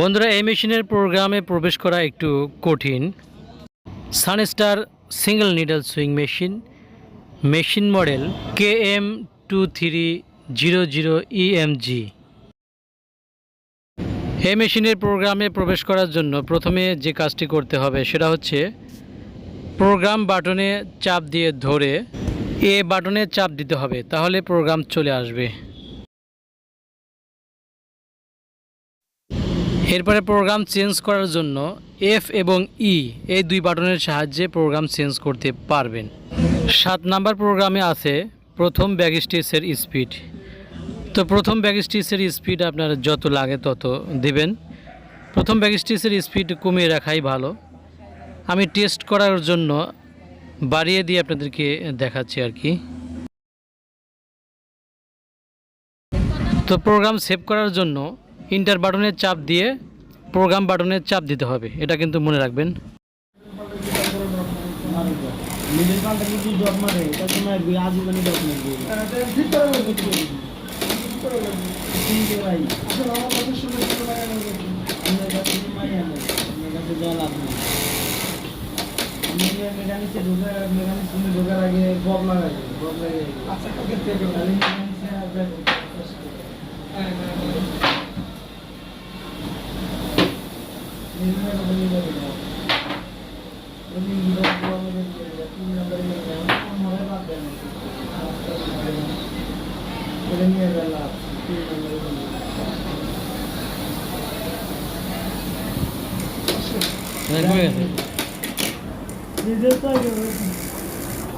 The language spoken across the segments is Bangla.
বন্ধুরা, এই মেশিনের প্রোগ্রামে প্রবেশ করা একটু কঠিন। Sunstar single needle sewing machine machine model K M two three zero zero EMG এই মেশিনের প্রোগ্রামে প্রবেশ করার জন্য প্রথমে যে কাজটি করতে হবে সেটা হচ্ছে প্রোগ্রাম বাটনে চাপ দিয়ে ধরে এ বাটনে চাপ দিতে হবে, তাহলে প্রোগ্রাম চলে আসবে। এরপরে প্রোগ্রাম চেঞ্জ করার জন্য এফ এবং ই এই দুই বাটনের সাহায্যে প্রোগ্রাম চেঞ্জ করতে পারবেন। সাত নাম্বার প্রোগ্রামে আছে প্রথম ব্যাগ স্টিচের স্পিড তো প্রথম ব্যাগ স্টিচের স্পিড আপনার যত লাগে তত দিবেন। প্রথম ব্যাগ স্টিচের স্পিড কমিয়ে রাখাই ভালো। আমি টেস্ট করার জন্য বাড়িয়ে দিয়ে আপনাদেরকে দেখাচ্ছি আর কি। তো প্রোগ্রাম সেভ করার জন্য ইন্টার বাটনের চাপ দিয়ে প্রোগ্রাম বাটনের চাপ দিতে হবে। এটা কিন্তু মনে রাখবেন। আচ্ছা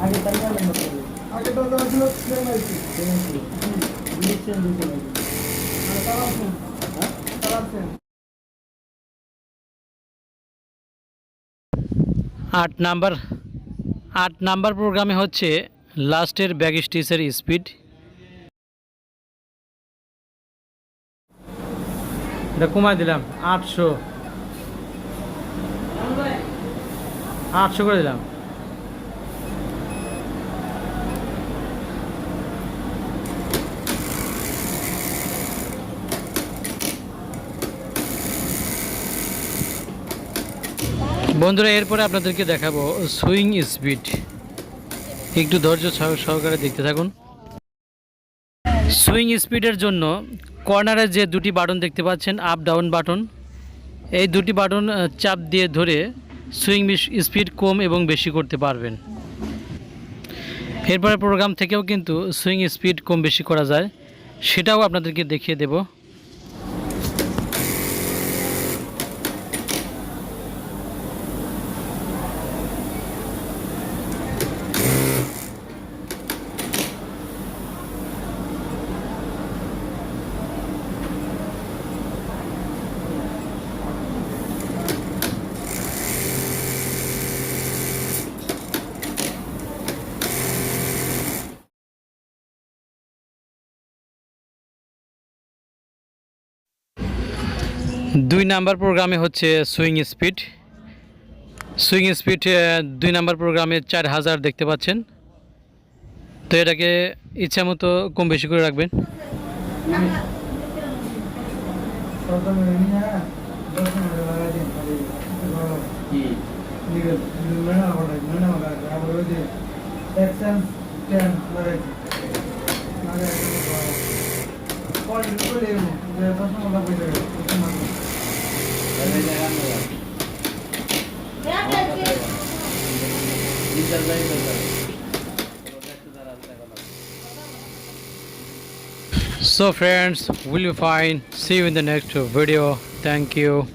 আগে তাই আগে তো ছিল সেম আইছি সেম আইছি দিতে লাগে আর তারা আছেন হ্যাঁ তারা আছেন আট নাম্বার আট নাম্বার প্রোগ্রামে হচ্ছে লাস্টের ব্যাগ স্টিচের স্পিড। এটা দিলাম, আটশো। আটশো করে দিলাম। বন্ধুরা, এরপরে আপনাদেরকে দেখাবো সুইং স্পিড। একটু ধৈর্য সহ- সহকারে দেখতে থাকুন। সুইং স্পিডের জন্য কর্নারে যে দুটি বাটন দেখতে পাচ্ছেন, আপ ডাউন বাটন, এই দুটি বাটন চাপ দিয়ে ধরে সুইং স্পিড কম এবং বেশি করতে পারবেন। এরপরে প্রোগ্রাম থেকেও কিন্তু সুইং স্পিড কম বেশি করা যায়, সেটাও আপনাদেরকে দেখিয়ে দেবো। দুই নাম্বার প্রোগ্রামে হচ্ছে সুইং স্পিড। সুইং স্পিড দুই নাম্বার প্রোগ্রামে চার হাজার দেখতে পাচ্ছেন। তো এটাকে ইচ্ছা মতো কম বেশি করে রাখবেন। পরে So friends, will you find? See you in the next video. Thank you.